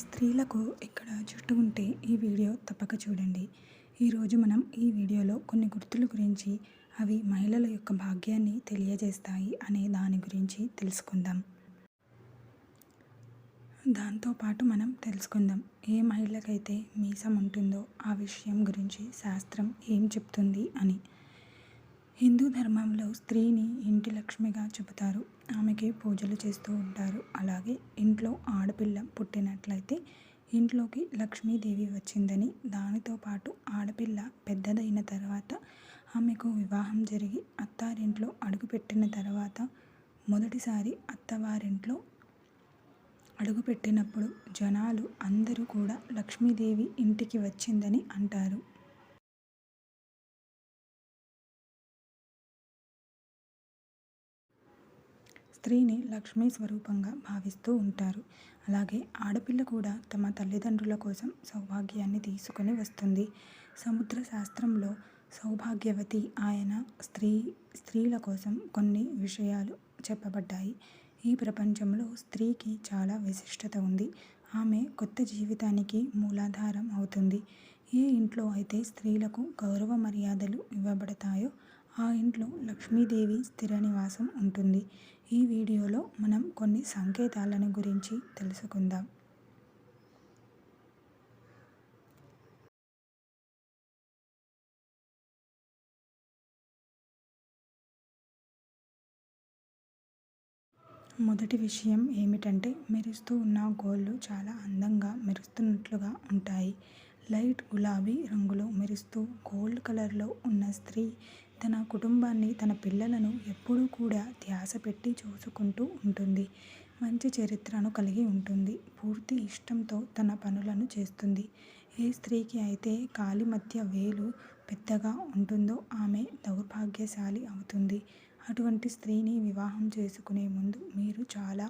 స్త్రీలకు ఇక్కడ జుట్టు ఉంటే ఈ వీడియో తప్పక చూడండి. ఈరోజు మనం ఈ వీడియోలో కొన్ని గుర్తుల గురించి అవి మహిళల యొక్క భాగ్యాన్ని తెలియజేస్తాయి అనే దాని గురించి తెలుసుకుందాం. దాంతోపాటు మనం తెలుసుకుందాం ఏ మహిళకైతే మీసం ఉంటుందో ఆ విషయం గురించి శాస్త్రం ఏం చెప్తుంది అని. హిందూ ధర్మంలో స్త్రీని ఇంటి లక్ష్మిగా చెబుతారు. ఆమెకి పూజలు చేస్తూ ఉంటారు. అలాగే ఇంట్లో ఆడపిల్ల పుట్టినట్లయితే ఇంట్లోకి లక్ష్మీదేవి వచ్చిందని దానితో పాటు ఆడపిల్ల పెద్దదైన తర్వాత ఆమెకు వివాహం జరిగి అత్తారింట్లో అడుగుపెట్టిన తర్వాత మొదటిసారి అత్తవారింట్లో అడుగుపెట్టినప్పుడు జనాలు అందరూ కూడా లక్ష్మీదేవి ఇంటికి వచ్చిందని అంటారు. స్త్రీని లక్ష్మీ స్వరూపంగా భావిస్తూ ఉంటారు. అలాగే ఆడపిల్ల కూడా తమ తల్లిదండ్రుల కోసం సౌభాగ్యాన్ని తీసుకొని వస్తుంది. సముద్ర శాస్త్రంలో సౌభాగ్యవతి ఆయన స్త్రీ స్త్రీల కోసం కొన్ని విషయాలు చెప్పబడ్డాయి. ఈ ప్రపంచంలో స్త్రీకి చాలా విశిష్టత ఉంది. ఆమె కొత్త జీవితానికి మూలాధారం అవుతుంది. ఏ ఇంట్లో అయితే స్త్రీలకు గౌరవ మర్యాదలు ఇవ్వబడతాయో ఆ ఇంట్లో లక్ష్మీదేవి స్థిర నివాసం ఉంటుంది. ఈ వీడియోలో మనం కొన్ని సంకేతాలను గురించి తెలుసుకుందాం. మొదటి విషయం ఏమిటంటే మెరుస్తూ ఉన్న గోళ్ళు చాలా అందంగా మెరుస్తున్నట్లుగా ఉంటాయి. లైట్ గులాబీ రంగులో మెరుస్తూ గోల్డ్ కలర్లో ఉన్న స్త్రీ తన కుటుంబాన్ని తన పిల్లలను ఎప్పుడూ కూడా ధ్యాస పెట్టి చూసుకుంటూ ఉంటుంది. మంచి చరిత్రను కలిగి ఉంటుంది. పూర్తి ఇష్టంతో తన పనులను చేస్తుంది. ఏ స్త్రీకి అయితే కాలి మధ్య వేలు పెద్దగా ఉంటుందో ఆమె దౌర్భాగ్యశాలి అవుతుంది. అటువంటి స్త్రీని వివాహం చేసుకునే ముందు మీరు చాలా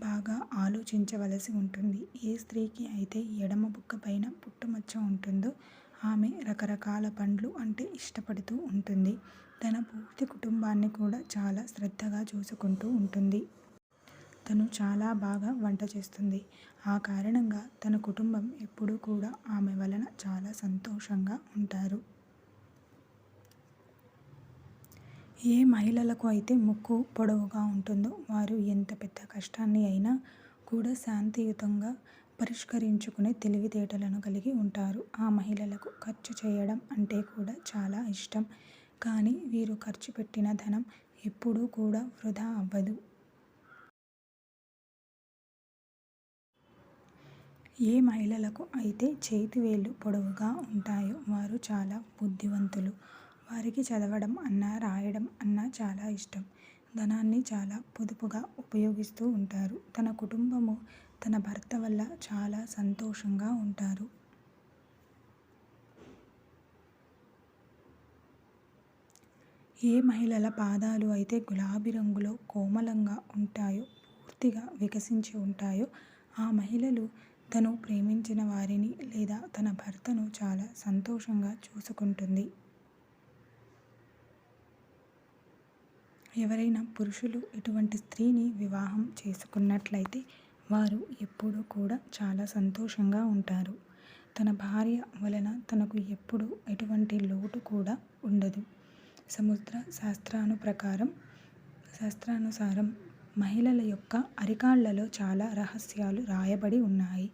బాగా ఆలోచించవలసి ఉంటుంది. ఏ స్త్రీకి అయితే ఎడమ బుక్క పైన పుట్టుమచ్చ ఉంటుందో ఆమె రకరకాల పండ్లు అంటే ఇష్టపడుతూ ఉంటుంది. తన పూర్తి కుటుంబాన్ని కూడా చాలా శ్రద్ధగా చూసుకుంటూ ఉంటుంది. తను చాలా బాగా వంట చేస్తుంది. ఆ కారణంగా తన కుటుంబం ఎప్పుడూ కూడా ఆమె వలన చాలా సంతోషంగా ఉంటారు. ఏ మహిళలకు అయితే ముక్కు పొడవుగా ఉంటుందో వారు ఎంత పెద్ద కష్టాన్ని అయినా కూడా శాంతియుతంగా పరిష్కరించుకునే తెలివితేటలను కలిగి ఉంటారు. ఆ మహిళలకు ఖర్చు చేయడం అంటే కూడా చాలా ఇష్టం. కానీ వీరు ఖర్చు పెట్టిన ధనం ఎప్పుడూ కూడా వృధా అవ్వదు. ఏ మహిళలకు అయితే చేతి వేళ్ళు పొడవుగా ఉంటాయో వారు చాలా బుద్ధివంతులు. వారికి చదవడం అన్నా రాయడం అన్నా చాలా ఇష్టం. ధనాన్ని చాలా పొదుపుగా ఉపయోగిస్తూ ఉంటారు. తన కుటుంబము తన భర్త వల్ల చాలా సంతోషంగా ఉంటారు. ఏ మహిళల పాదాలు అయితే గులాబీ రంగులో కోమలంగా ఉంటాయో పూర్తిగా వికసించి ఉంటాయో ఆ మహిళలు తను ప్రేమించిన వారిని లేదా తన భర్తను చాలా సంతోషంగా చూసుకుంటుంది. ఎవరైనా పురుషులు ఇటువంటి స్త్రీని వివాహం చేసుకున్నట్లయితే వారు ఎప్పుడూ కూడా చాలా సంతోషంగా ఉంటారు. తన భార్య వలన తనకు ఎప్పుడు ఎటువంటి లోటు కూడా ఉండదు. సముద్ర శాస్త్రాను ప్రకారం శాస్త్రానుసారం మహిళల యొక్క అరికాళ్ళలో చాలా రహస్యాలు రాయబడి ఉన్నాయి.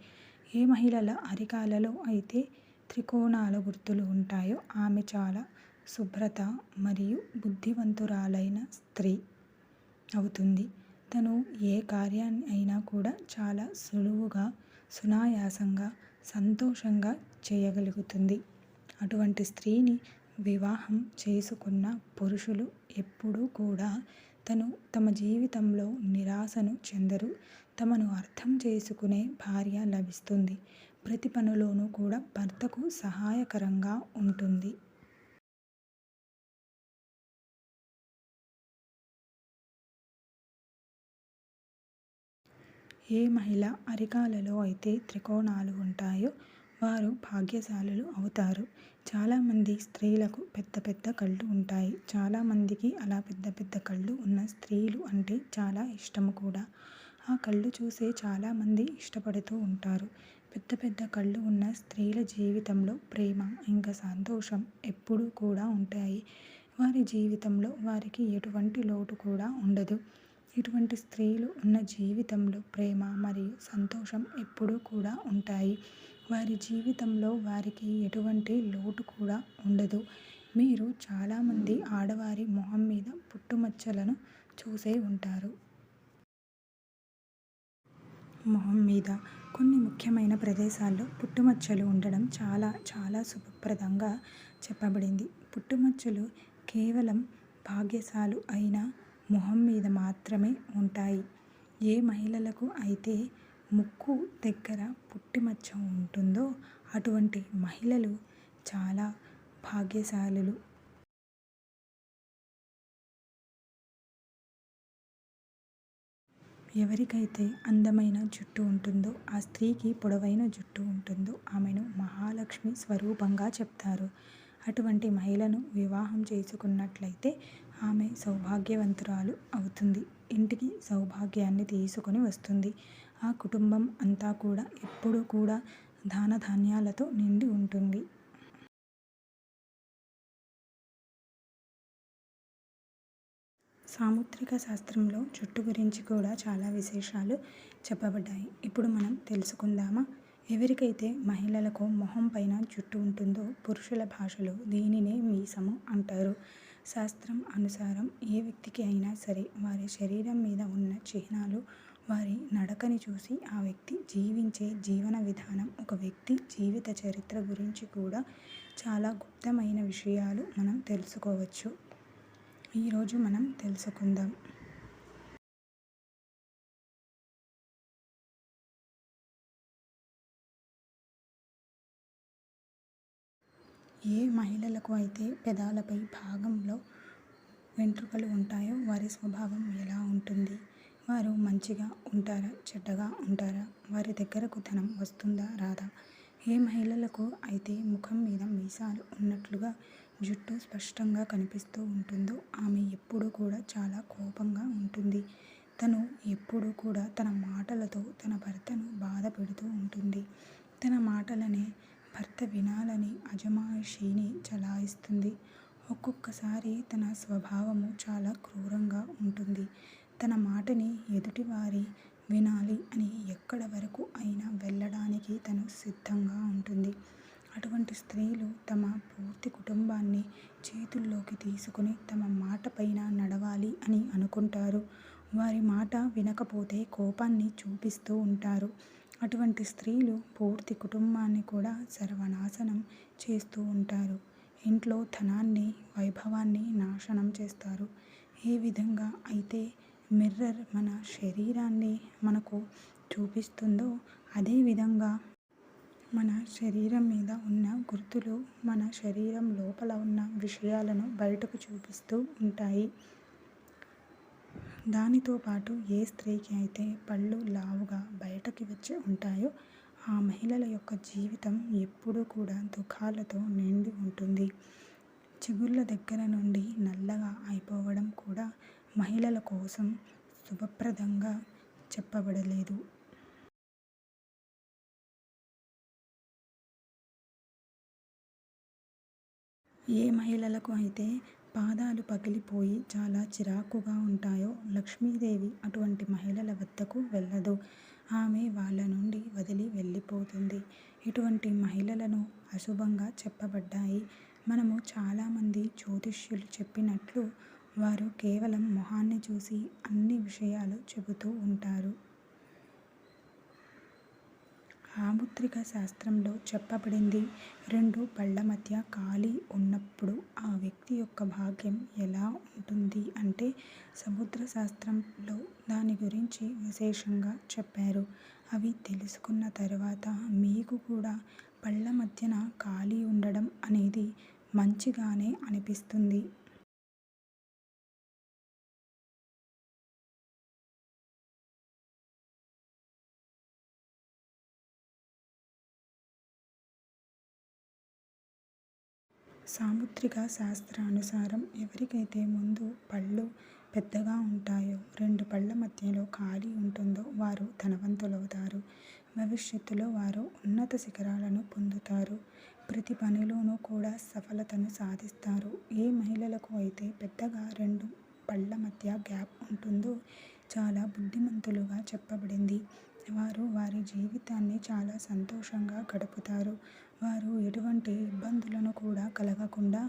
ఏ మహిళల అరికాలలో అయితే త్రికోణాల గుర్తులు ఉంటాయో ఆమె చాలా శుభ్రత మరియు బుద్ధివంతురాలైన స్త్రీ అవుతుంది. తను ఏ కార్యాన్ని అయినా కూడా చాలా సులువుగా సునాయాసంగా సంతోషంగా చేయగలుగుతుంది. అటువంటి స్త్రీని వివాహం చేసుకున్న పురుషులు ఎప్పుడూ కూడా తను తమ జీవితంలో నిరాశను చెందరు. తమను అర్థం చేసుకునే భార్య లభిస్తుంది. ప్రతి పనిలోనూ కూడా భర్తకు సహాయకరంగా ఉంటుంది. ఏ మహిళ అరికాలలో అయితే త్రికోణాలు ఉంటాయో వారు భాగ్యశాలులు అవుతారు. చాలామంది స్త్రీలకు పెద్ద పెద్ద కళ్ళు ఉంటాయి. చాలామందికి అలా పెద్ద పెద్ద కళ్ళు ఉన్న స్త్రీలు అంటే చాలా ఇష్టము కూడా. ఆ కళ్ళు చూసే చాలామంది ఇష్టపడుతూ ఉంటారు. పెద్ద పెద్ద కళ్ళు ఉన్న స్త్రీల జీవితంలో ప్రేమ ఇంకా సంతోషం ఎప్పుడూ కూడా ఉంటాయి. వారి జీవితంలో వారికి ఎటువంటి లోటు కూడా ఉండదు. ఇటువంటి స్త్రీలు ఉన్న జీవితంలో ప్రేమ మరియు సంతోషం ఎప్పుడూ కూడా ఉంటాయి. వారి జీవితంలో వారికి ఎటువంటి లోటు కూడా ఉండదు. మీరు చాలామంది ఆడవారి మొహం మీద పుట్టుమచ్చలను చూసే ఉంటారు. మొహం మీద కొన్ని ముఖ్యమైన ప్రదేశాల్లో పుట్టుమచ్చలు ఉండడం చాలా చాలా శుభప్రదంగా చెప్పబడింది. పుట్టుమచ్చలు కేవలం భాగ్యశాలు అయిన మొహం మీద మాత్రమే ఉంటాయి. ఏ మహిళలకు అయితే ముక్కు దగ్గర పుట్టుమచ్చ ఉంటుందో అటువంటి మహిళలు చాలా భాగ్యశాలులు. ఎవరికైతే అందమైన జుట్టు ఉంటుందో ఆ స్త్రీకి పొడవైన జుట్టు ఉంటుందో ఆమెను మహాలక్ష్మి స్వరూపంగా చెప్తారు. అటువంటి మహిళను వివాహం చేసుకున్నట్లయితే ఆమె సౌభాగ్యవంతురాలు అవుతుంది. ఇంటికి సౌభాగ్యాన్ని తీసుకొని వస్తుంది. ఆ కుటుంబం అంతా కూడా ఎప్పుడూ కూడా ధాన ధాన్యాలతో నిండి ఉంటుంది. సాముద్రిక శాస్త్రంలో జుట్టు గురించి కూడా చాలా విశేషాలు చెప్పబడ్డాయి. ఇప్పుడు మనం తెలుసుకుందామా? ఎవరికైతే మహిళలకు మొహం పైన జుట్టు ఉంటుందో పురుషుల భాషలో దీనినే మీసము అంటారు. శాస్త్రం అనుసారం ఏ వ్యక్తికి అయినా సరే వారి శరీరం మీద ఉన్న చిహ్నాలు వారి నడకని చూసి ఆ వ్యక్తి జీవించే జీవన విధానం ఒక వ్యక్తి జీవిత చరిత్ర గురించి కూడా చాలా గుప్తమైన విషయాలు మనం తెలుసుకోవచ్చు. ఈరోజు మనం తెలుసుకుందాం. ఏ మహిళలకు అయితే పెదాలపై భాగంలో వెంట్రుకలు ఉంటాయో వారి స్వభావం ఎలా ఉంటుంది? వారు మంచిగా ఉంటారా? చెడ్డగా ఉంటారా? వారి దగ్గరకు ధనం వస్తుందా? రాదా? ఏ మహిళలకు అయితే ముఖం మీద మీసాలు ఉన్నట్లుగా జుట్టు స్పష్టంగా కనిపిస్తూ ఉంటుందో ఆమె ఎప్పుడూ కూడా చాలా కోపంగా ఉంటుంది. తను ఎప్పుడూ కూడా తన మాటలతో తన భర్తను బాధ పెడుతూ ఉంటుంది. తన మాటలనే భర్త వినాలని అజమాయిషీని చలాయిస్తుంది. ఒక్కొక్కసారి తన స్వభావము చాలా క్రూరంగా ఉంటుంది. తన మాటని ఎదుటివారి వినాలి అని ఎక్కడ వరకు అయినా వెళ్ళడానికి తను సిద్ధంగా ఉంటుంది. అటువంటి స్త్రీలు తమ పూర్తి కుటుంబాన్ని చేతుల్లోకి తీసుకుని తమ మాట పైన నడవాలి అని అనుకుంటారు. వారి మాట వినకపోతే కోపాన్ని చూపిస్తూ ఉంటారు. అటువంటి స్త్రీలు పూర్తి కుటుంబాన్ని కూడా సర్వనాశనం చేస్తూ ఉంటారు. ఇంట్లో ధనాన్ని వైభవాన్ని నాశనం చేస్తారు. ఏ విధంగా అయితే మిర్రర్ మన శరీరాన్ని మనకు చూపిస్తుందో అదే విధంగా మన శరీరం మీద ఉన్న గుర్తులు మన శరీరం లోపల ఉన్న విషయాలను బయటకు చూపిస్తూ ఉంటాయి. దానితో పాటు ఏ స్త్రీకి అయితే పళ్ళు లావుగా బయటకి వచ్చి ఉంటాయో ఆ మహిళల యొక్క జీవితం ఎప్పుడూ కూడా దుఃఖాలతో నిండి ఉంటుంది. చిగుళ్ళ దగ్గర నుండి నల్లగా అయిపోవడం కూడా మహిళల కోసం శుభప్రదంగా చెప్పబడలేదు. ఏ మహిళలకు అయితే పాదాలు పగిలిపోయి చాలా చిరాకుగా ఉంటాయో లక్ష్మీదేవి అటువంటి మహిళల వద్దకు వెళ్ళదు. ఆమె వాళ్ళ నుండి వదిలి వెళ్ళిపోతుంది. ఇటువంటి మహిళలను అశుభంగా చెప్పబడ్డాయి. మనము చాలామంది జ్యోతిష్యులు చెప్పినట్లు వారు కేవలం మొహాన్ని చూసి అన్ని విషయాలు చెబుతూ ఉంటారు. సాముద్రిక శాస్త్రంలో చెప్పబడింది. రెండు పళ్ళ మధ్య ఖాళీ ఉన్నప్పుడు ఆ వ్యక్తి యొక్క భాగ్యం ఎలా ఉంటుంది అంటే సముద్ర శాస్త్రంలో దాని గురించి విశేషంగా చెప్పారు. అవి తెలుసుకున్న తర్వాత మీకు కూడా పళ్ళ మధ్యన ఖాళీ ఉండడం అనేది మంచిగానే అనిపిస్తుంది. సాముద్రిక శాస్త్రానుసారం ఎవరికైతే ముందు పళ్ళు పెద్దగా ఉంటాయో రెండు పళ్ళ మధ్యలో ఖాళీ ఉంటుందో వారు ధనవంతులవుతారు. భవిష్యత్తులో వారు ఉన్నత శిఖరాలను పొందుతారు. ప్రతి పనిలోనూ కూడా సఫలతను సాధిస్తారు. ఏ మహిళలకు అయితే పెద్దగా రెండు పళ్ళ మధ్య గ్యాప్ ఉంటుందో చాలా బుద్ధిమంతులుగా చెప్పబడింది. వారు వారి జీవితాన్ని చాలా సంతోషంగా గడుపుతారు. వారు ఎటువంటి ఇబ్బందులను కూడా కలగకుండా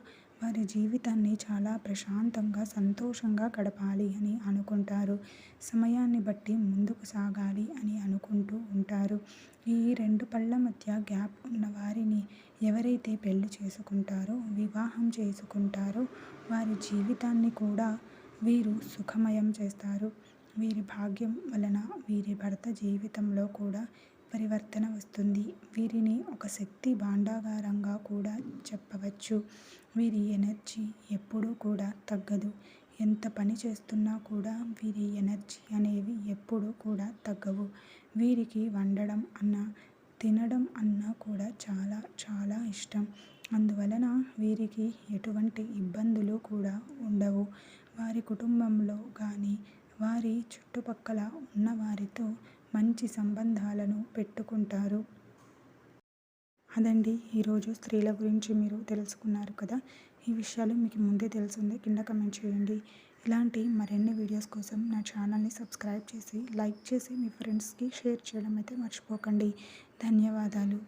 వారి జీవితాన్ని చాలా ప్రశాంతంగా సంతోషంగా గడపాలి అని అనుకుంటారు. సమయాన్ని బట్టి ముందుకు సాగాలి అని అనుకుంటూ ఉంటారు. ఈ రెండు పళ్ళ మధ్య గ్యాప్ ఉన్న వారిని ఎవరైతే పెళ్ళి చేసుకుంటారో వివాహం చేసుకుంటారో వారి జీవితాన్ని కూడా వీరు సుఖమయం చేస్తారు. వీరి భాగ్యం వలన వీరి భర్త జీవితంలో కూడా పరివర్తన వస్తుంది. వీరిని ఒక శక్తి భాండాగారంగా కూడా చెప్పవచ్చు. వీరి ఎనర్జీ ఎప్పుడూ కూడా తగ్గదు. ఎంత పని చేస్తున్నా కూడా వీరి ఎనర్జీ అనేవి ఎప్పుడూ కూడా తగ్గవు. వీరికి వండడం అన్న తినడం అన్నా కూడా చాలా చాలా ఇష్టం. అందువలన వీరికి ఎటువంటి ఇబ్బందులు కూడా ఉండవు. వారి కుటుంబంలో కానీ వారి చుట్టుపక్కల ఉన్న వారితో మంచి సంబంధాలను పెట్టుకుంటారు. అదండి ఈరోజు స్త్రీల గురించి మీరు తెలుసుకున్నారు కదా. ఈ విషయాలు మీకు ముందే తెలుసుంది. కింద కమెంట్ చేయండి. ఇలాంటి మరిన్ని వీడియోస్ కోసం నా ఛానల్ని సబ్స్క్రైబ్ చేసి లైక్ చేసి మీ ఫ్రెండ్స్కి షేర్ చేయడం అయితే మర్చిపోకండి. ధన్యవాదాలు.